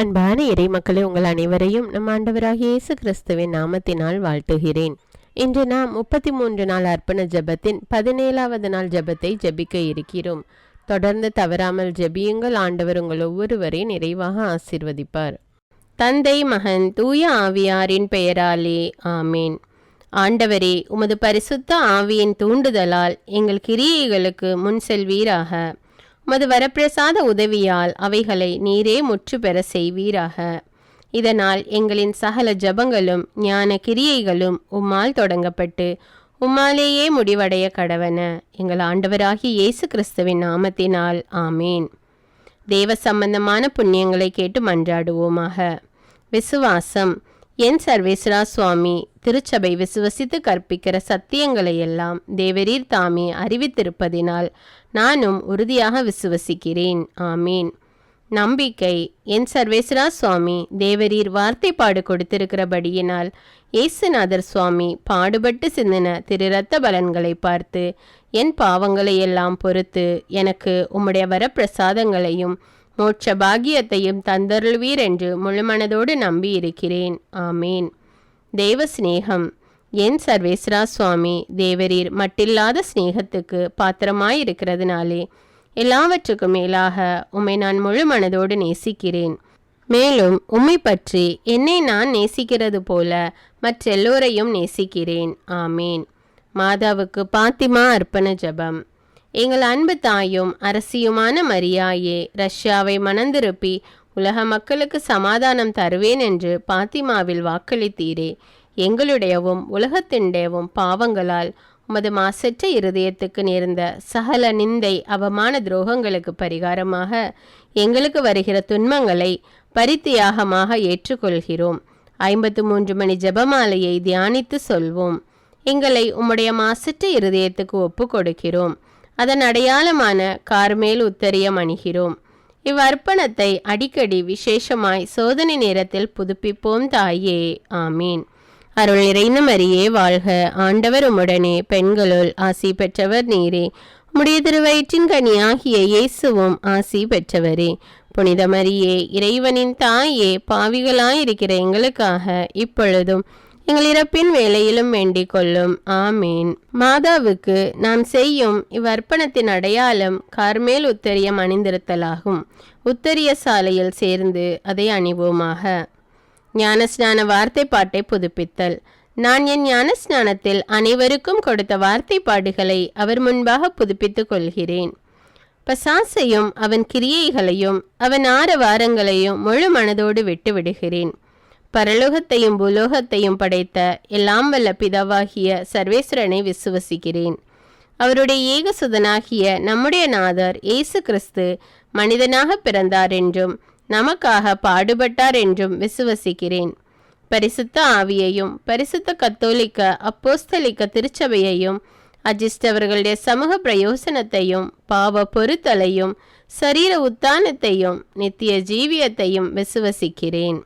அன்பான இறை மக்களை உங்கள் அனைவரையும் நம் ஆண்டவராகிய இயேசு கிறிஸ்துவின் நாமத்தினால் வாழ்த்துகிறேன். இன்று நாம் முப்பத்தி மூன்று நாள் அர்ப்பண ஜெபத்தின் பதினேழாவது நாள் ஜெபத்தை ஜெபிக்க இருக்கிறோம். தொடர்ந்து தவறாமல் ஜெபியுங்கள் ஆண்டவர் உங்கள் ஒவ்வொருவரையும் நிறைவாக ஆசிர்வதிப்பார். தந்தை மகன் தூய ஆவியாரின் பெயராலே ஆமேன். ஆண்டவரே உமது பரிசுத்த ஆவியின் தூண்டுதலால் எங்கள் கிரியைகளுக்கு முன் செல்வீராக. உமது வரப்பிரசாத உதவியால் அவைகளை நீரே முற்று பெற செய்வீராக. இதனால் எங்களின் சகல ஜபங்களும் ஞான கிரியைகளும் உம்மால் தொடங்கப்பட்டு உம்மாலேயே முடிவடைய கடவன. எங்கள் ஆண்டவராகிய இயேசு கிறிஸ்துவின் நாமத்தினால் ஆமேன். தேவ சம்பந்தமான புண்ணியங்களை கேட்டு மன்றாடுவோமாக. விசுவாசம். என் சர்வேஸ்வரா சுவாமி திருச்சபை விசுவசித்து கற்பிக்கிற சத்தியங்களை எல்லாம் தேவரீர் தாமே அறிவித்திருப்பதினால் நானும் உறுதியாக விசுவசிக்கிறேன். ஆமீன். நம்பிக்கை. என் சர்வேஸ்வரா சுவாமி தேவரீர் வார்த்தைப்பாடு கொடுத்திருக்கிறபடியினால் இயேசுநாதர் சுவாமி பாடுபட்டு சிந்தின திரு ரத்த பலன்களை பார்த்து என் பாவங்களை எல்லாம் பொறுத்து எனக்கு உம்முடைய வரப்பிரசாதங்களையும் மோட்ச பாகியத்தையும் தந்தருள்வீர் என்று முழுமனதோடு நம்பி இருக்கிறேன் ஆமேன். தெய்வ சிநேகம். என் சர்வேஸ்வரா சுவாமி தேவரீர் மட்டில்லாத சிநேகத்துக்கு பாத்திரமாயிருக்கிறதுனாலே எல்லாவற்றுக்கும் மேலாக உம்மை நான் முழு மனதோடு நேசிக்கிறேன். மேலும் உம்மை பற்றி என்னை நான் நேசிக்கிறது போல மற்றெல்லோரையும் நேசிக்கிறேன். ஆமேன். மாதாவுக்கு பாத்திமா அர்ப்பண ஜபம். எங்கள் அன்பு தாயும் அரசியுமான மரியாயே ரஷ்யாவை மணந்திருப்பி உலக மக்களுக்கு சமாதானம் தருவேன் என்று பாத்திமாவில் வாக்களித்தீரே. எங்களுடையவும் உலகத்தின்டையவும் பாவங்களால் உமது மாசற்ற இருதயத்துக்கு நேர்ந்த சகல நிந்தை அவமான துரோகங்களுக்கு பரிகாரமாக எங்களுக்கு வருகிற துன்பங்களை பரித்தியாகமாக ஏற்றுக்கொள்கிறோம். ஐம்பத்து மூன்று மணி ஜெபமாலையை தியானித்து சொல்வோம். எங்களை உம்முடைய மாசற்ற இருதயத்துக்கு ஒப்பு கொடுக்கிறோம். அதன் அடையாளமான கார்மேல் உத்தரியம் அணிகிறோம். இவ்வர்ப்பணத்தை அடிக்கடி விசேஷமாய் சோதனை நேரத்தில் புதுப்பிப்போம் தாயே. ஆமீன். அருள் நிறைந்த மரியே வாழ்க. ஆண்டவர் உம்முடனே பெண்களுள் ஆசி பெற்றவர் நீரே. உம்முடைய திருவயிற்றின் கனியாகிய இயேசுவும் ஆசி பெற்றவரே. புனித மரியே இறைவனின் தாயே பாவிகளாயிருக்கிற எங்களுக்காக இப்பொழுதும் எங்கள் இறப்பின் வேலையிலும் வேண்டிக் கொள்ளும். ஆமீன். மாதாவுக்கு நாம் செய்யும் இவ்வர்ப்பணத்தின் அடையாளம் கார்மேல் உத்தரியம் அணிந்திருத்தலாகும் உத்தரிய சாலையில் சேர்ந்து அதை அணிவோமாக. ஞானஸ்நான வார்த்தை பாட்டை புதுப்பித்தல். நான் என் ஞானஸ்நானத்தில் அனைவருக்கும் கொடுத்த வார்த்தை பாடுகளை அவர் முன்பாக புதுப்பித்துக் கொள்கிறேன். பசாசையும் அவன் கிரியைகளையும் அவன் ஆரவாரங்களையும் முழு மனதோடு விட்டு விடுகிறேன். பரலோகத்தையும் பூலோகத்தையும் படைத்த எல்லாம் வல்ல பிதாவாகிய சர்வேஸ்வரனை விசுவசிக்கிறேன். அவருடைய ஏகசுதனாகிய நம்முடைய நாதர் இயேசு கிறிஸ்து மனிதனாக பிறந்தார் என்றும் நமக்காக பாடுபட்டார் என்றும் விசுவசிக்கிறேன். பரிசுத்த ஆவியையும் பரிசுத்த கத்தோலிக்க அப்போஸ்தலிக்க திருச்சபையையும் அஜிஸ்டவர்களுடைய சமூக பிரயோசனத்தையும் பாவ பொருத்தலையும் சரீர உத்தானத்தையும் நித்திய ஜீவியத்தையும் விசுவசிக்கிறேன்.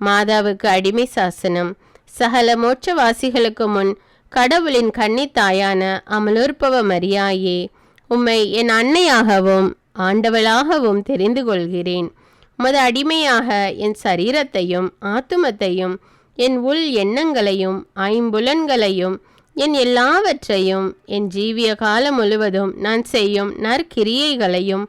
மாதாவுக்கு அடிமை சாசனம் சகல மோட்சவாசிகளுக்கு முன் கடவுளின் கன்னித்தாயான அமலோற்பவ மரியாயே உம்மை என் அன்னையாகவும் ஆண்டவளாகவும் தெரிந்து கொள்கிறேன். உமது அடிமையாக என் சரீரத்தையும் ஆத்துமத்தையும் என் உள் எண்ணங்களையும் ஐம்புலன்களையும் என் எல்லாவற்றையும் என் ஜீவிய காலம் முழுவதும் நான் செய்யும் நற்கிரியைகளையும்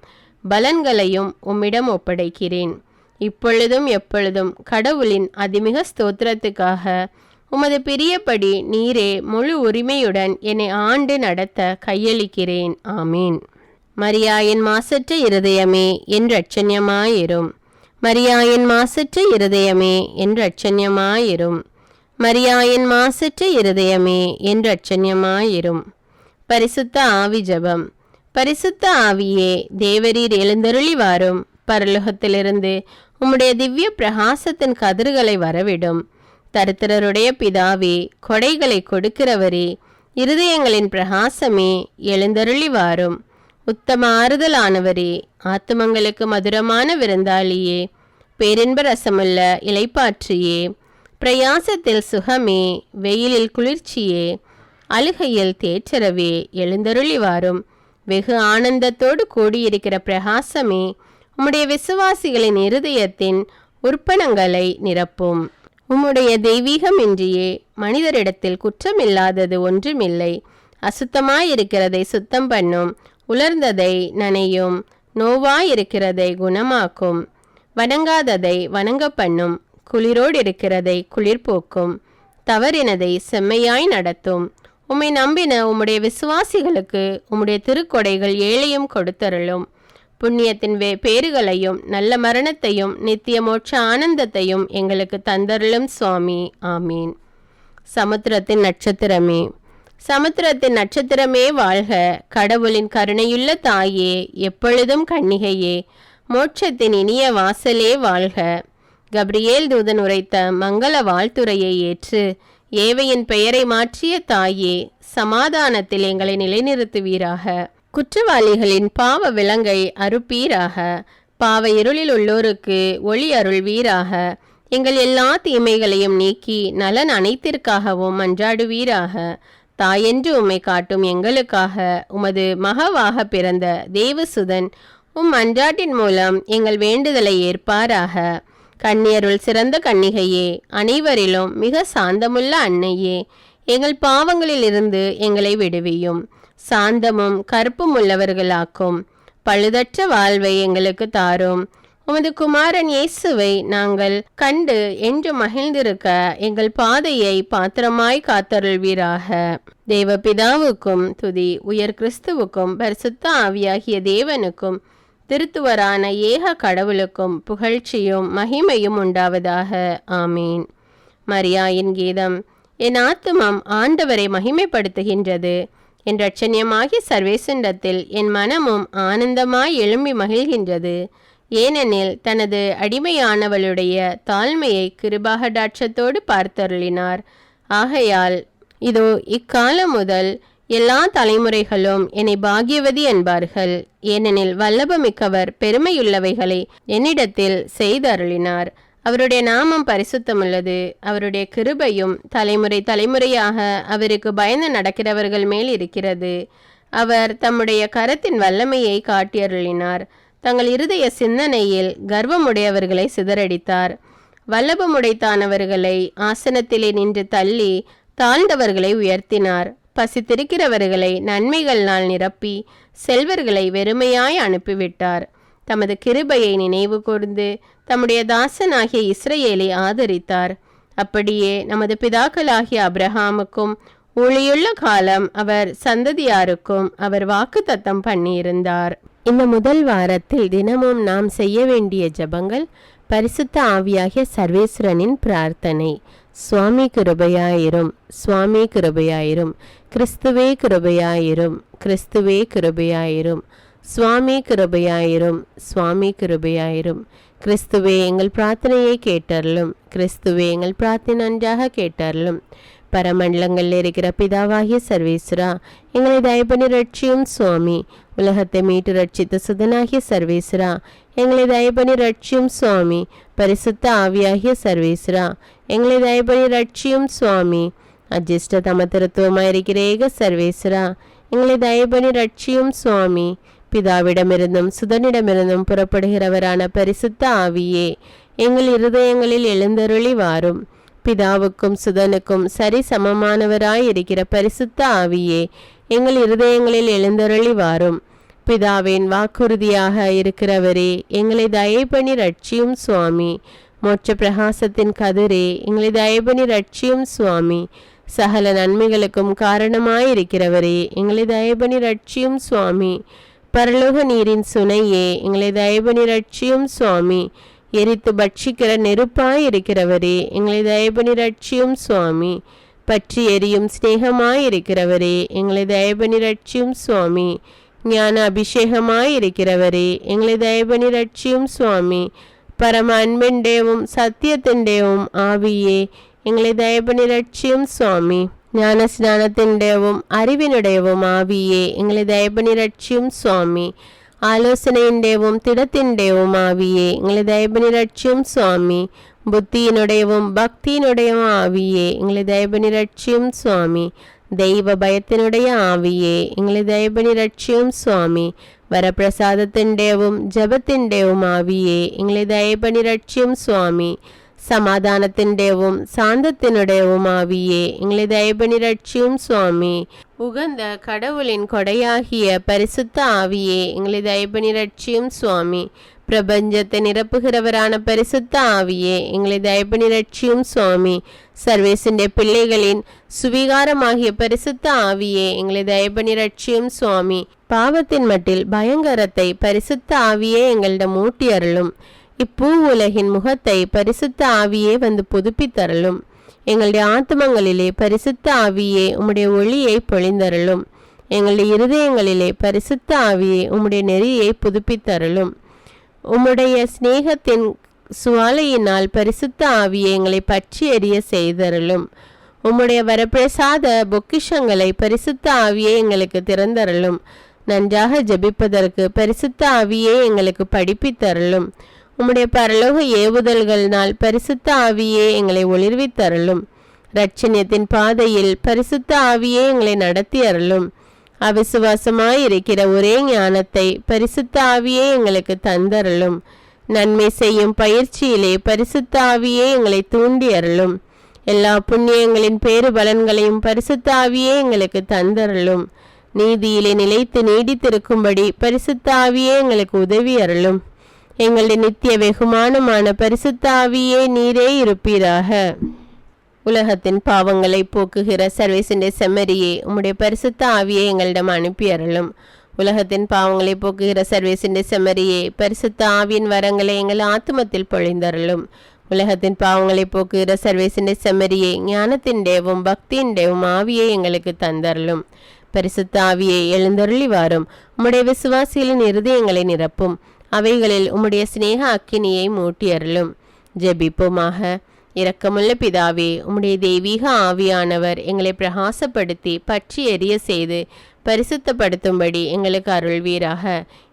பலன்களையும் உம்மிடம் ஒப்படைக்கிறேன். இப்பொழுதும் எப்பொழுதும் கடவுளின் அதிமிக ஸ்தோத்திரத்துக்காக உமது பிரியப்படி நீரே முழு உரிமையுடன் என்னை ஆண்டு நடத்த கையளிக்கிறேன். ஆமீன். மரியா என் மாசற்ற இருதயமே என் ரட்சண்யமாயிரும் மரியாயின் மாசற்ற இருதயமே என்று அச்சன்யமாயிரும் மரியாயின் மாசற்ற இருதயமே என்று அச்சன்யமாயிரும் பரிசுத்த ஆவி ஜபம். பரிசுத்த ஆவியே தேவரீர் எழுந்தருளி வாரும். பரலோகத்திலிருந்து உம்முடைய திவ்ய பிரகாசத்தின் கதிர்களை வரவிடும். தரித்திரருடைய பிதாவே கொடைகளை கொடுக்கிறவரே இருதயங்களின் பிரகாசமே எழுந்தருளி வாரும். உத்தம ஆறுதலானவரே ஆத்துமங்களுக்கு மதுரமான விருந்தாளியே பேரின்ப ரசமுள்ள இலைப்பாற்றியே பிரயாசத்தில் சுகமே வெயிலில் குளிர்ச்சியே அழுகையில் தேற்றரவே எழுந்தருளி வாரும் வெகு ஆனந்தத்தோடு கூடியிருக்கிற பிரகாசமே உம்முடைய விசுவாசிகளின் இருதயத்தின் உற்பணங்களை நிரப்பும். உம்முடைய தெய்வீகமின்றியே மனிதரிடத்தில் குற்றமில்லாதது ஒன்றுமில்லை. அசுத்தமாயிருக்கிறதை சுத்தம் பண்ணும் உலர்ந்ததை நனையும் நோவாயிருக்கிறதை குணமாக்கும். வணங்காததை வணங்க பண்ணும் குளிரோடு இருக்கிறதை குளிர்போக்கும் தவறினதை செம்மையாய் நடத்தும். உம்மை நம்பின உம்முடைய விசுவாசிகளுக்கு உம்முடைய திருக்கொடைகள் ஏழையும் கொடுத்தருளும். புண்ணியத்தின் வே பேறுகளையும் நல்ல மரணத்தையும் நித்திய மோட்ச ஆனந்தத்தையும் எங்களுக்கு தந்தருளும் சுவாமி. ஆமீன். சமுத்திரத்தின் நட்சத்திரமே. சமுத்திரத்தின் நட்சத்திரமே வாழ்க. கடவுளின் கருணையுள்ள தாயே எப்பொழுதும் கண்ணிகையே. மோட்சத்தின் இனிய வாசலே வாழ்க. கப்ரியேல் தூதன் உரைத்த மங்கள வாழ்த்துரையை ஏற்று ஏவையின் பெயரை மாற்றிய தாயே சமாதானத்தில் எங்களை நிலைநிறுத்துவீராக. குற்றவாளிகளின் பாவ விலங்கை அறுப்பீராக. பாவ இருளில் உள்ளோருக்கு ஒளி அருள்வீராக. எங்கள் எல்லா தீமைகளையும் நீக்கி நலன் அனைத்திற்காகவும் மன்றாடுவீராக தாயென்று உம்மை காட்டும் எங்களுக்காக உமது மகவாக பிறந்த தேவசுதன் உம் அன்றாட்டின் மூலம் எங்கள் வேண்டுதலை ஏற்பாராக. கண்ணியருள் சிறந்த கன்னிகையே அனைவரிலும் மிக சாந்தமுள்ள அன்னையே எங்கள் பாவங்களிலிருந்து எங்களை விடுவியும். சாந்தமும் கருப்பும் உள்ளவர்களாக்கும். பழுதற்ற வாழ்வை எங்களுக்கு தாரும். உமது குமாரன் இயேசுவை நாங்கள் கண்டு என்று மகிழ்ந்திருக்க எங்கள் பாதையை பாத்திரமாய் காத்தருள்வீராக. தேவ பிதாவுக்கும் துதி உயர் கிறிஸ்துவுக்கும் பரிசுத்த ஆவியாகிய தேவனுக்கும் திருத்துவரான ஏக கடவுளுக்கும் புகழ்ச்சியும் மகிமையும் உண்டாவதாக. ஆமீன். மரியாயின் கீதம் என் ஆத்துமம் ஆண்டவரை மகிமைப்படுத்துகின்றது. என் ரட்சண்யமாகிய சர்வேசுண்டத்தில் என் மனமும் ஆனந்தமாய் எழும்பி மகிழ்கின்றது. ஏனெனில் தனது அடிமையானவளுடைய தாழ்மையை கிருபாகடாட்சத்தோடு பார்த்தருளினார். ஆகையால் இதோ இக்காலம் முதல் எல்லா தலைமுறைகளும் என்னை பாகியவதி என்பார்கள். ஏனெனில் வல்லபமிக்கவர் பெருமையுள்ளவைகளை என்னிடத்தில் செய்தருளினார். அவருடைய நாமம் பரிசுத்தமுள்ளது. அவருடைய கிருபையும் தலைமுறை தலைமுறையாக அவருக்கு பயந்து நடக்கிறவர்கள் மேல் இருக்கிறது. அவர் தம்முடைய கரத்தின் வல்லமையை காட்டியருளினார். தங்கள் இருதய சிந்தனையில் கர்வமுடையவர்களை சிதறடித்தார். வல்லபமுடைத்தானவர்களை ஆசனத்திலே நின்று தள்ளி தாழ்ந்தவர்களை உயர்த்தினார். பசித்திருக்கிறவர்களை நன்மைகளால் நிரப்பி செல்வர்களை வெறுமையாய் அனுப்பிவிட்டார். தமது கிருபையை நினைவு கூர்ந்து தம்முடைய தாசனாகிய இஸ்ரேலை ஆதரித்தார். அப்படியே நமது பிதாக்களாகிய அப்ரஹாமுக்கும் ஊழியுள்ள காலம் அவர் சந்ததியாருக்கும் அவர் வாக்குத்தத்தம் பண்ணியிருந்தார். இந்த முதல் வாரத்தில் தினமும் நாம் செய்ய வேண்டிய ஜெபங்கள் பரிசுத்த ஆவியாகிய சர்வேஸ்வரனின் பிரார்த்தனை. சுவாமி கிருபையாயிரும் சுவாமி கிருபையாயிரும் கிறிஸ்துவே கிருபையாயிரும் கிறிஸ்துவே கிருபையாயிரும் சுவாமி கிருபையாயிரும் சுவாமி கிருபையாயிரும். கிறிஸ்துவே எங்கள் பிரார்த்தனையை கேட்டருளும் கிறிஸ்துவே எங்கள் பிரார்த்தனை நன்றாக கேட்டருளும். பரமண்டலங்களில் இருக்கிற பிதாவாகிய சர்வேஸ்வரா எங்களை தயப்பண்ணி ரட்சியும் சுவாமி. உலகத்தை மீட்டு ரட்சித்த சுதனாகிய சர்வேஸ்வரா எங்களை தயப்பண்ணி ரட்சியும் சுவாமி. பரிசுத்த ஆவியாகிய சர்வேஸ்வரா எங்களை தயப்பண்ணி ரட்சியும் சுவாமி. அஜிஷ்ட தமத்திருத்துவமாயிருக்கிற ஏக சர்வேஸ்வரா எங்களை தயபணி ரட்சியும் சுவாமி. பிதாவிடமிருந்தும் சுதனிடமிருந்தும் புறப்படுகிறவரான பரிசுத்த ஆவியே எங்கள் இருதயங்களில் எழுந்தருளி வாரும் பிதாவுக்கும் சுதனுக்கும் சரி சமமானவராய் இருக்கிற பரிசுத்த ஆவியே எங்கள் இருதயங்களில் எழுந்தருளி வாரும் பிதாவின் வாக்குறுதியாக இருக்கிறவரே எங்களை தயப்பணி ரட்சியும் சுவாமி. மோட்ச பிரகாசத்தின் கதிரே எங்களை தயபணி ரட்சியும் சுவாமி. சகல நன்மைகளுக்கும் காரணமாயிருக்கிறவரே எங்களை தயபணி ரட்சியும் சுவாமி. பரலோக நீரின் சுனையே எங்களை தயபணி ரட்சியும் சுவாமி. எரித்து பட்சிக்கிற நெருப்பாய் இருக்கிறவரே எங்களை தயபணி ரட்சியும் சுவாமி பற்றி எரியும் சிநேகமாய் இருக்கிறவரே எங்களை தயபணி ரட்சியும் சுவாமி ஞான அபிஷேகமாய் இருக்கிறவரே எங்களை தயபணி ரட்சியும் சுவாமி പരമ അൻപിൻ്റെയും സത്യത്തിൻ്റെയും ആവിയെ എങ്ങളെ ദയപണി രക്ഷിയും സ്വാമി ജ്ഞാനസ്നാനത്തിൻ്റെയും അറിവിനുടെയും ആവിയെ എങ്ങളെ ദയപണി രക്ഷിയും സ്വാമി ആലോചനയുടെയും തിടത്തിൻ്റെയും ആവിയെ നിങ്ങളെ ദയപനിരക്ഷ്യം സ്വാമി ബുദ്ധിയിനുടേയും ഭക്തിയിനുടേയും ആവിയെ നിങ്ങളെ ദയപനിരക്ഷ്യം സ്വാമി ദൈവഭയത്തിനുടേ ആവിയെ നിങ്ങളെ ദയപനിരക്ഷ്യം സ്വാമി വരപ്രസാദത്തിൻ്റെയും ജപത്തിൻ്റെയും ആവിയെ നിങ്ങളെ ദയപനിരക്ഷ്യം സ്വാമി சமாதானத்தின்டேவும் சாந்தத்தினுடையவும் ஆவியே எங்களை தயபணி ரட்சியும் சுவாமி உகந்த கடவுளின் கொடையாகிய பரிசுத்த ஆவியே எங்களை தயபணி ரட்சியும் சுவாமி பிரபஞ்சத்தை நிரப்புகிறவரான பரிசுத்த ஆவியே எங்களை தயபணி ரட்சியும் சுவாமி சர்வேசிന്റെ பிள்ளைகளின் சுவிகாரமாகிய பரிசுத்த ஆவியே எங்களை தயபணி ரட்சியும் சுவாமி பாவத்தின் மட்டில் பயங்கரத்தை பரிசுத்த ஆவியே எங்களிடம் மூட்டி அருளும் இப்பூ உலகின் முகத்தை பரிசுத்த ஆவியே வந்து புதுப்பித்தரலும் எங்களுடைய ஆத்மங்களிலே பரிசுத்த ஆவியே உம்முடைய ஒளியை பொழிந்தரலும் எங்களுடைய இருதயங்களிலே பரிசுத்த ஆவியே உம்முடைய நெறியை புதுப்பித்தரலும் உம்முடைய சிநேகத்தின் சுவாலையினால் பரிசுத்த ஆவியை எங்களை பற்றி எறிய செய்தரலும் உம்முடைய வரப்பிரசாத பொக்கிஷங்களை பரிசுத்த ஆவியே எங்களுக்கு திறந்தரலும் நன்றாக ஜெபிப்பதற்கு பரிசுத்த ஆவியே எங்களுக்கு படிப்பித்தருளும். உம்முடைய பரலோக ஏவுதல்களினால் பரிசுத்த ஆவியே எங்களை ஒளிர்வித்தருளும். ரட்சணியத்தின் பாதையில் பரிசுத்த ஆவியே எங்களை நடத்தி அருளும் அவிசுவாசமாயிருக்கிற ஒரே ஞானத்தை பரிசுத்த ஆவியே எங்களுக்கு தந்தருளும். நன்மை செய்யும் பயிற்சியிலே பரிசுத்த ஆவியே எங்களை தூண்டி அருளும் எல்லா புண்ணியங்களின் பேறு பலன்களையும் பரிசுத்த ஆவியே எங்களுக்கு தந்தருளும். நீதியிலே நிலைத்து நீடித்திருக்கும்படி பரிசுத்த ஆவியே எங்களுக்கு உதவி அருளும் எங்களுடைய நித்திய வெகுமானமான பரிசுத்தாவியே நீரே இருப்பீராக. உலகத்தின் பாவங்களை போக்குகிற சர்வேசண்டே செம்மரியே உம்முடைய பரிசுத்த ஆவியை எங்களிடம் அனுப்பி அருளும். உலகத்தின் பாவங்களை போக்குகிற சர்வேசண்டே செம்மரியே பரிசுத்த ஆவியின் வரங்களை எங்கள் ஆத்மத்தில் பொழிந்தருளும். உலகத்தின் பாவங்களை போக்குகிற சர்வேசண்டே செம்மரியே ஞானத்தின்டேவும் பக்தியின்டேவும் ஆவியை எங்களுக்கு தந்தருளும். பரிசுத்த ஆவியை எழுந்தருளி வாரும் உம்முடைய விசுவாசிகளின் இருதயங்களை நிரப்பும். அவைகளில் உம்முடைய சிநேக அக்கினியை மூட்டி அருளும் ஜெபிப்போமாக. இரக்கமுள்ள பிதாவே உம்முடைய தெய்வீக ஆவியானவர் எங்களை பிரகாசப்படுத்தி பற்றி எரிய செய்து பரிசுத்தப்படுத்தும்படி எங்களுக்கு அருள்வீராக.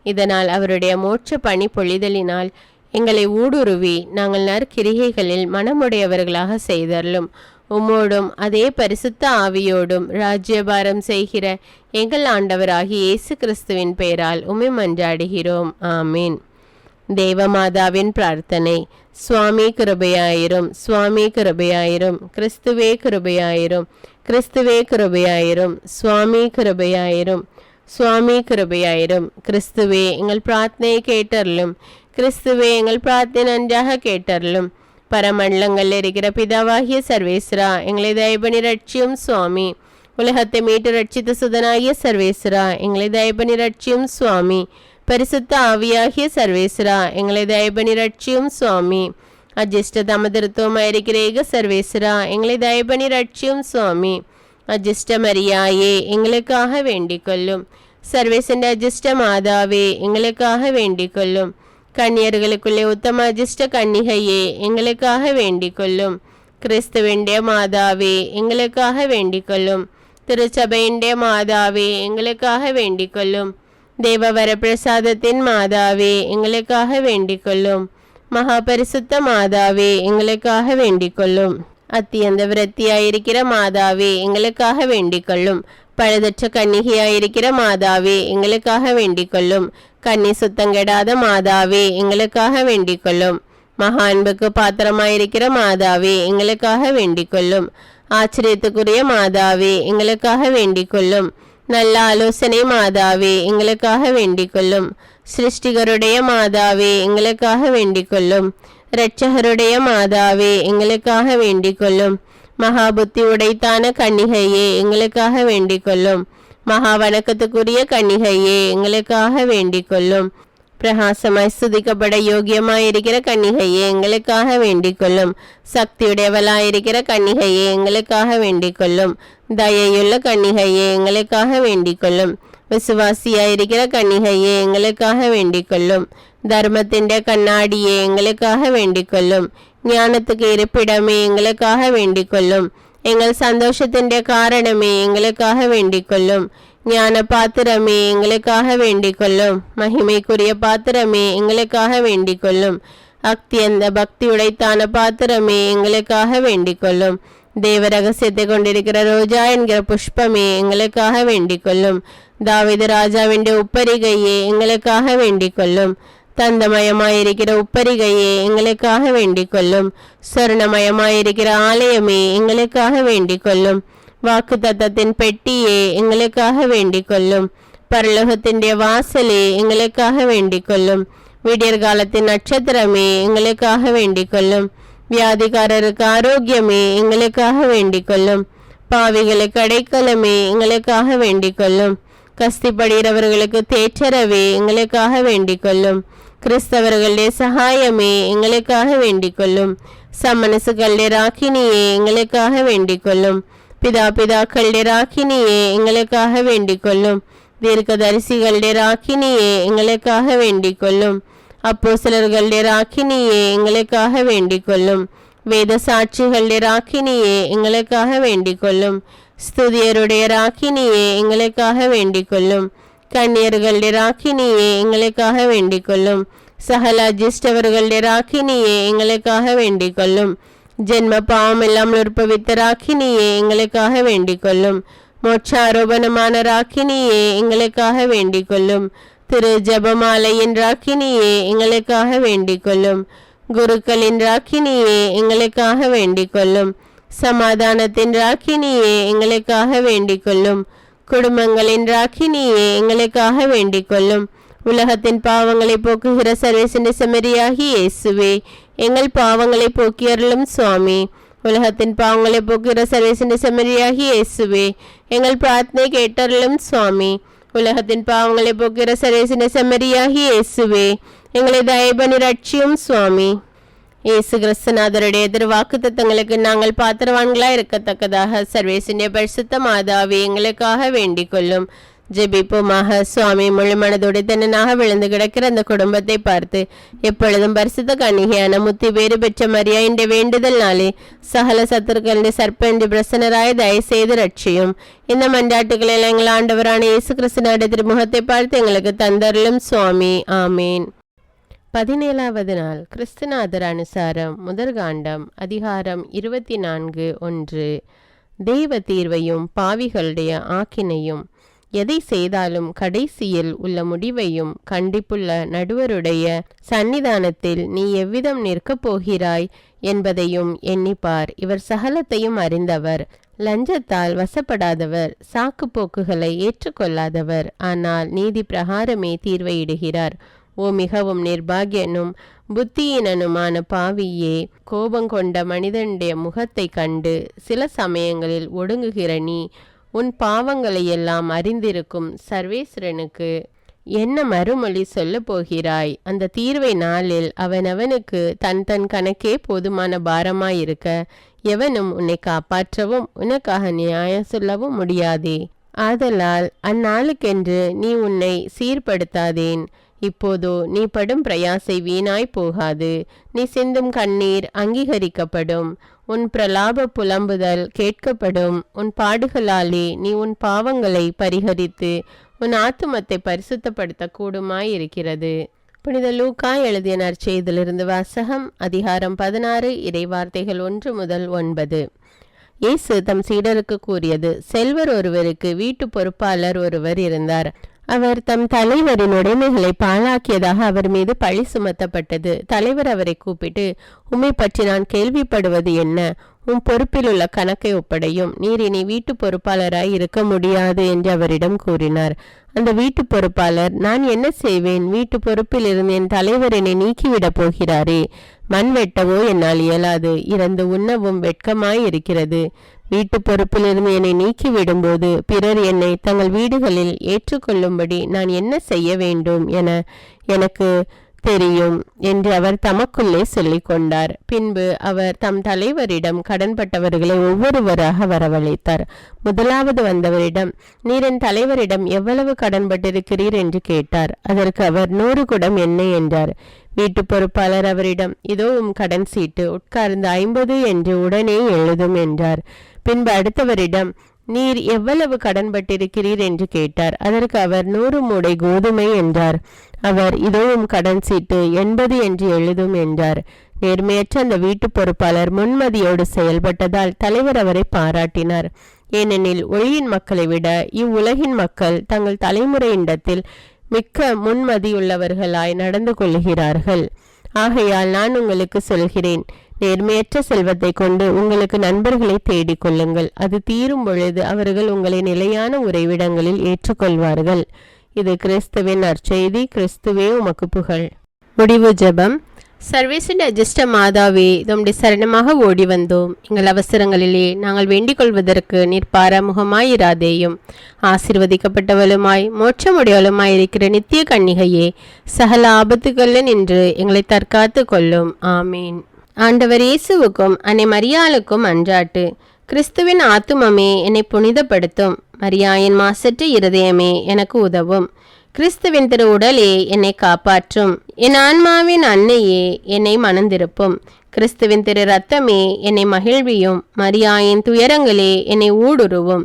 இதனால் அவருடைய மோட்ச பணி பொழிதலினால் எங்களை ஊடுருவி நாங்கள் நற்கிரிகைகளில் மனமுடையவர்களாக செய்தருளும். உம்மோடும் அதே பரிசுத்த ஆவியோடும் ராஜ்யபாரம் செய்கிற எங்கள் ஆண்டவராகி இயேசு கிறிஸ்துவின் பெயரால் உமை மன்றாடுகிறோம். ஆமீன். தேவமாதாவின் பிரார்த்தனை சுவாமி கிருபையாயிரும் சுவாமி கிருபையாயிரும் கிறிஸ்துவே கிருபையாயிரும் கிறிஸ்துவே கிருபையாயிரும் சுவாமி கிருபையாயிரும் சுவாமி கிருபையாயிரும் கிறிஸ்துவே எங்கள் பிரார்த்தனையை கேட்டருளும் கிறிஸ்துவே எங்கள் பிரார்த்தனை நன்றாக கேட்டருளும் பரமண்டலங்களில் இருக்கிற பிதாவாகிய சர்வேஸ்வரா எங்களை தயபணி ரட்சியும் சுவாமி. உலகத்தை மீட்டு ரட்சித்த சுதனாகிய சர்வேஸ்வரா எங்களை தயபணி ரட்சியும் சுவாமி. பரிசுத்த ஆவியாகிய சர்வேஸ்வரா எங்களை தயபணி ரட்சியும் சுவாமி. அஜிஷ்ட தமதிருத்துவமாயிருக்கிற ஏக சர்வேஸ்வரா எங்களை தயபணி ரட்சியும் சுவாமி. அஜிஷ்ட மரியாயே எங்களுக்காக வேண்டிக் கொள்ளும். சர்வேசന്റെ அஜிஷ்ட மாதாவே எங்களுக்காக வேண்டிக் கொள்ளும். கன்னியர்களுக்குள்ளே உத்தம அஜிஷ்ட கன்னிகையே எங்களுக்காக வேண்டிக் கொள்ளும் கிறிஸ்துவெண்டே மாதாவே எங்களுக்காக வேண்டிக் கொள்ளும் திருச்சபையின்டே மாதாவே எங்களுக்காக வேண்டிக் கொள்ளும் தேவவர பிரசாதத்தின் மாதாவே எங்களுக்காக வேண்டிக் கொள்ளும் மகாபரிசுத்த மாதாவே எங்களுக்காக வேண்டிக் கொள்ளும் அத்தியந்த விரத்தியாயிருக்கிற மாதாவே எங்களுக்காக வேண்டிக்கொள்ளும். பழுதற்ற கன்னிகையாயிருக்கிற மாதாவே எங்களுக்காக வேண்டிக்கொள்ளும். கன்னி சுத்தங்கெடாத மாதாவே எங்களுக்காக வேண்டிக்கொள்ளும். மகா அன்புக்கு பாத்திரமாயிருக்கிற மாதாவே எங்களுக்காக வேண்டிக்கொள்ளும். ஆச்சரியத்துக்குரிய மாதாவே எங்களுக்காக வேண்டிக்கொள்ளும். நல்ல ஆலோசனை மாதாவே எங்களுக்காக வேண்டிக்கொள்ளும். சிருஷ்டிகருடைய மாதாவே எங்களுக்காக வேண்டிக்கொள்ளும். கொள்ளும் இரட்சகருடைய மாதாவே எங்களுக்காக வேண்டிக் கொள்ளும் மகாபுத்தி உடைத்தான கன்னிகையே எங்களுக்காக வேண்டிக் கொள்ளும் மகா வணக்கத்துக்குரிய கன்னிகையே எங்களுக்காக வேண்டிக் கொள்ளும் பிரகாசமாய் சுதிக்கப்பட யோகியமாயிருக்கிற கன்னிகையே எங்களுக்காக வேண்டிக் கொள்ளும் சக்தியுடையவளாயிருக்கிற கன்னிகையே எங்களுக்காக வேண்டிக் கொள்ளும் தயையுள்ள கன்னிகையே எங்களுக்காக வேண்டிக் கொள்ளும் വിശ്വാസിയായിരിക്കുന്ന കന്യകയെ എങ്ങൾക്കാക വേണ്ടിക്കൊള്ളും ധർമ്മത്തിന്റെ കണ്ണാടിയെ എങ്ങൾക്കാക വേണ്ടിക്കൊള്ളും ஞானத்துக்கு இருப்பிடமே எங்களுக்காக வேண்டிக்கொள்ளும் எங்கள் சந்தோஷத்தின் காரணமே எங்களுக்காக வேண்டிக்கொள்ளும் ஞான பாத்திரமே எங்களுக்காக வேண்டிக்கொள்ளும் மகிமைக்குரிய பாத்திரமே எங்களுக்காக வேண்டிக்கொள்ளும் அக்தி அந்த பக்தியுடைத்தான பாத்திரமே எங்களுக்காக வேண்டிக்கொள்ளும் தேவ ரகசியத்தை கொண்டிருக்கிற ரோஜா என்கிற புஷ்பமே எங்களுக்காக வேண்டிக் கொள்ளும் தாவிது ராஜாவின் உப்பரிகையே எங்களுக்காக வேண்டிக் கொள்ளும் தந்தமயமாயிருக்கிற உப்பரிகையே எங்களுக்காக வேண்டிக் கொள்ளும் சொர்ணமயமாயிருக்கிற ஆலயமே எங்களுக்காக வேண்டிக் கொள்ளும் வாக்கு தத்தத்தின் பெட்டியே எங்களுக்காக வேண்டிக் கொள்ளும் பரலோகத்தின் வாசலே எங்களுக்காக வேண்டிக் கொள்ளும் விடியற்காலத்தின் நட்சத்திரமே எங்களுக்காக வேண்டிக் கொள்ளும் வியாதிகாரருக்கு ஆரோக்கியமே எங்களுக்காக வேண்டிக் கொள்ளும் பாவிகளுக்கு அடைக்கலமே எங்களுக்காக வேண்டிக் கொள்ளும் கஸ்திப்படுகிறவர்களுக்கு தேற்றரவே எங்களுக்காக வேண்டிக் கொள்ளும் கிறிஸ்தவர்களுடைய சகாயமே எங்களுக்காக வேண்டிக் கொள்ளும் சமனசுகளுடைய ராக்கினியே எங்களுக்காக வேண்டிக் கொள்ளும் பிதா பிதாக்களுடைய ராக்கினியே எங்களுக்காக வேண்டிக் கொள்ளும் தீர்க்கதரிசிகளுடைய ராக்கினியே எங்களுக்காக வேண்டிக் கொள்ளும் அப்போ சிலர்களுடைய ராக்கினியே எங்களுக்காக வேண்டிக் கொள்ளும் வேத சாட்சிகளுடைய ராக்கினியே எங்களுக்காக வேண்டிக் கொள்ளும் ஸ்துதியருடைய ராக்கினியே எங்களுக்காக வேண்டிக் கொள்ளும் கன்னியர்களுடைய ராக்கினியே எங்களுக்காக வேண்டிக் கொள்ளும் சகல அஜிஷ்டவர்களுடைய ராக்கினியே எங்களுக்காக வேண்டிக் கொள்ளும் ஜென்ம பாவம் இல்லாமல் உற்பவித்த ராக்கினியே எங்களுக்காக வேண்டிக் கொள்ளும் மோட்ச ஆரோபணமான ராக்கினியே எங்களுக்காக வேண்டிக் கொள்ளும் திரு ஜபமாலையின் ராக்கினியே எங்களுக்காக வேண்டிக் கொள்ளும் குருக்களின் ராக்கினியே எங்களுக்காக வேண்டிக் கொள்ளும் சமாதானத்தின் ராக்கினியே எங்களுக்காக வேண்டிக் கொள்ளும் குடும்பங்களின் ராக்கினியே எங்களுக்காக வேண்டிக் கொள்ளும் உலகத்தின் பாவங்களை போக்குகிற சர்வேசன செமரியாகி இயேசுவே எங்கள் பாவங்களை போக்கியருளும் சுவாமி. உலகத்தின் பாவங்களை போக்குகிற சர்வேசன செமரியாகி இயேசுவே எங்கள் பிரார்த்தனை கேட்டருளும் சுவாமி. உலகத்தின் பாவங்களை போக்கிற சரேசின செம்மறியாகி இயேசுவே. எங்களை தயபனி ரட்சியும் சுவாமி. இயேசு கிறிஸ்தநாதருடைய திருவாக்கு தத்தங்களுக்கு நாங்கள் பாத்திரவான்களாய் இருக்கத்தக்கதாக சர்வேசிന്റെ பரிசுத்த மாதாவி எங்களுக்காக வேண்டிக் கொள்ளும் ஜெபிப்போமாக சுவாமி முழுமனதோடு தன்னனாக விழுந்து கிடக்கிற அந்த குடும்பத்தை பார்த்து எப்பொழுதும் பரிசுத்த கண்ணிகையான முத்தி வேறு பெற்ற மரியா என்ற வேண்டுதல் நாளே சகல சத்துருக்களின் சர்ப்பென்று பிரசனராய் தயவு செய்து ரட்சியும். இந்த மன்றாட்டுகளில் எங்கள் ஆண்டவரான இயேசு கிறிஸ்தனுடைய திருமுகத்தை பார்த்து எங்களுக்கு தந்தருளும் சுவாமி. ஆமீன். பதினேழாவது நாள் கிறிஸ்துநாதர் அனுசாரம் முதற்காண்டம் அதிகாரம் இருபத்தி நான்கு ஒன்று. தெய்வ தீர்வையும் பாவிகளுடைய ஆக்கினையும் எதை செய்தாலும் கடைசியில் உள்ள முடிவையும் கண்டிப்புள்ள நடுவருடைய சந்நிதானத்தில் நீ எவ்விதம் நிற்கப் போகிறாய் என்பதையும் எண்ணிப்பார். இவர் சகலத்தையும் அறிந்தவர் லஞ்சத்தால் வசப்படாதவர் சாக்கு போக்குகளை ஏற்றுக்கொள்ளாதவர். ஆனால் நீதி பிரகாரமே தீர்வையிடுகிறார். ஓ மிகவும் நிர்பாகியனும் புத்தியினனுமான பாவியே கோபங்கொண்ட மனிதனுடைய முகத்தை கண்டு சில சமயங்களில் ஒடுங்குகிற நீ உன் பாவங்களையெல்லாம் அறிந்திருக்கும் சர்வேஸ்வரனுக்கு என்ன மறுமொழி சொல்லப் போகிறாய்? அந்த தீர்வை நாளில் அவனவனுக்கு தன் தன் கணக்கே போதுமான பாரமாயிருக்க எவனும் உன்னை காப்பாற்றவும் உனக்காக நியாயம் சொல்லவும் முடியாதே. ஆதலால் அந்நாளுக்கென்று நீ உன்னை சீர்படுத்தாதேன். இப்போதோ நீ படும் பிரயாசை வீணாய் போகாது. நீ சிந்தும் கண்ணீர் அங்கீகரிக்கப்படும். உன் பிரலாப புலம்புதல் கேட்கப்படும். உன் பாடுகளாலே நீ உன் பாவங்களை பரிகரித்து உன் ஆத்துமத்தை பரிசுத்தப்படுத்த கூடுமாயிருக்கிறது புனித லூக்கா எழுதிய நற்செய்திலிருந்து வாசகம் அதிகாரம் பதினாறு இறைவார்த்தைகள் ஒன்று முதல் ஒன்பது. இயேசு தம் சீடருக்கு கூறியது செல்வர் ஒருவருக்கு வீட்டு பொறுப்பாளர் ஒருவர் இருந்தார். அவர் தம் தலைவரின் உடைமைகளை பாழாக்கியதாக அவர் மீது பழி சுமத்தப்பட்டது. தலைவர் அவரை கூப்பிட்டு உம்மை பற்றி நான் கேள்விப்படுவது என்ன? உன் பொறுப்பில் உள்ள கணக்கை ஒப்படையும். நீர் இனி வீட்டு பொறுப்பாளராய் இருக்க முடியாது என்று அவரிடம் கூறினார். அந்த வீட்டு பொறுப்பாளர் நான் என்ன செய்வேன்? வீட்டு பொறுப்பில் இருந்து என் தலைவர் என்னை நீக்கிவிடப் போகிறாரே? மண் வெட்டவோ என்னால் இயலாது. இறந்து உண்ணவும் வெட்கமாய் இருக்கிறது. வீட்டு பொறுப்பிலிருந்து என்னை நீக்கி விடும்போது பிறர் என்னை தங்கள் வீடுகளில் ஏற்றுக்கொள்ளும்படி நான் என்ன செய்ய வேண்டும்? என எனக்கு தெரியும் என்று அவர் தமக்குள்ளே சொல்லிக் கொண்டார் பின்பு அவர் தம் தலைவரிடம் கடன்பட்டவர்களை ஒவ்வொருவராக வரவழைத்தார். முதலாவது வந்தவரிடம் நீர் என் தலைவரிடம் எவ்வளவு கடன்பட்டிருக்கிறீர்? என்று கேட்டார். அதற்கு அவர் நூறு குடம் என்ன? என்றார். வீட்டு பொறுப்பாளர் அவரிடம் இதோ உம் கடன் சீட்டு உட்கார்ந்து ஐம்பது என்று உடனே எழுதும் என்றார். பின்பு அடுத்தவரிடம் நீர் எவ்வளவு கடன்பட்டிருக்கிறீர் என்று கேட்டார். அதற்கு அவர் நூறு மூடை கோதுமை என்றார். அவர் இதுவும் கடன் சீட்டு எண்பது என்று எழுதும் என்றார். நேர்மையற்ற அந்த வீட்டு பொறுப்பாளர் முன்மதியோடு செயல்பட்டதால் தலைவர் அவரை பாராட்டினார். ஏனெனில் ஒளியின் மக்களை விட இவ்வுலகின் மக்கள் தங்கள் தலைமுறையிடத்தில் மிக்க முன்மதியுள்ளவர்களாய் நடந்து கொள்கிறார்கள் ஆகையால் நான் உங்களுக்கு சொல்கிறேன் நேர்மையற்ற செல்வத்தை கொண்டு உங்களுக்கு நண்பர்களை தேடிக் கொள்ளுங்கள். அது தீரும் பொழுது அவர்கள் உங்களை நிலையான உறைவிடங்களில் ஏற்றுக்கொள்வார்கள். இது கிறிஸ்துவின் நற்செய்தி. கிறிஸ்துவே உமக்கு புகழ். முடிவு ஜெபம். சர்வேசின் அஜிஷ்ட மாதாவே தம்முடைய சரணமாக ஓடி வந்தோம். எங்கள் அவசரங்களிலே நாங்கள் வேண்டிக் கொள்வதற்கு நீர் பாராமுகமாயிராதேயும் ஆசிர்வதிக்கப்பட்டவளுமாய் மோட்சமுடையவளுமாய் இருக்கிற நித்திய கன்னிகையே சகல ஆபத்துகளில் நின்று எங்களை தற்காத்து கொள்ளும். ஆமீன். ஆண்டவர் இயேசுவுக்கும் அன்னை மரியாளுக்கும் அன்றாட்டு. கிறிஸ்துவின் ஆத்துமமே என்னை புனிதப்படுத்தும். மரியாயின் மாசற்ற இருதயமே எனக்கு உதவும். கிறிஸ்துவின் திரு உடலே என்னை காப்பாற்றும். என் ஆன்மாவின் அன்னையே என்னை மணந்திருப்பும். கிறிஸ்துவின் திரு ரத்தமே என்னை மகிழ்வியும். மரியாயின் துயரங்களே என்னை ஊடுருவும்.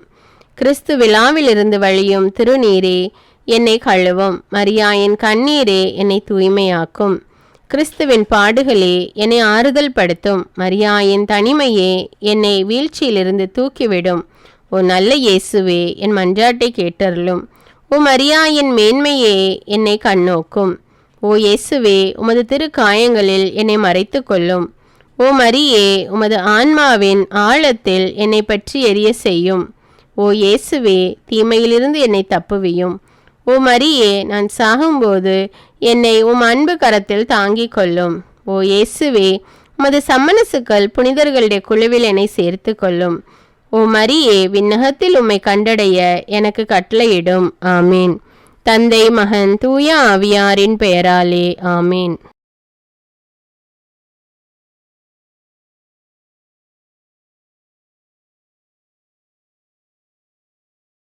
கிறிஸ்து விழாவிலிருந்து வழியும் திருநீரே என்னை கழுவும். மரியாயின் கண்ணீரே என்னை தூய்மையாக்கும். கிறிஸ்துவின் பாடுகளே என்னை ஆறுதல் படுத்தும். மரியாயின் தனிமையே என்னை வீழ்ச்சியிலிருந்து தூக்கிவிடும். ஓ நல்ல இயேசுவே என் மன்றாட்டை கேட்டருளும். ஓ மரியாயின் மேன்மையே என்னை கண்ணோக்கும். ஓ இயேசுவே உமது திரு காயங்களில் என்னை மறைத்து கொள்ளும் ஓ மரியே உமது ஆன்மாவின் ஆழத்தில் என்னை பற்றி எரிய செய்யும். ஓ இயேசுவே தீமையிலிருந்து என்னை தப்புவியும். ஓ மரியே நான் சாகும்போது என்னை உம் அன்பு கரத்தில் தாங்கிக் கொள்ளும். ஓ இயேசுவே உமது சம்மனசுக்கள் புனிதர்களுடைய குழுவில் என்னை சேர்த்து கொள்ளும். ஓ மரியே விண்ணகத்தில் உம்மை கண்டடைய எனக்கு கட்டளையிடும். ஆமீன். தந்தை மகன் தூய ஆவியாரின் பெயராலே ஆமீன்.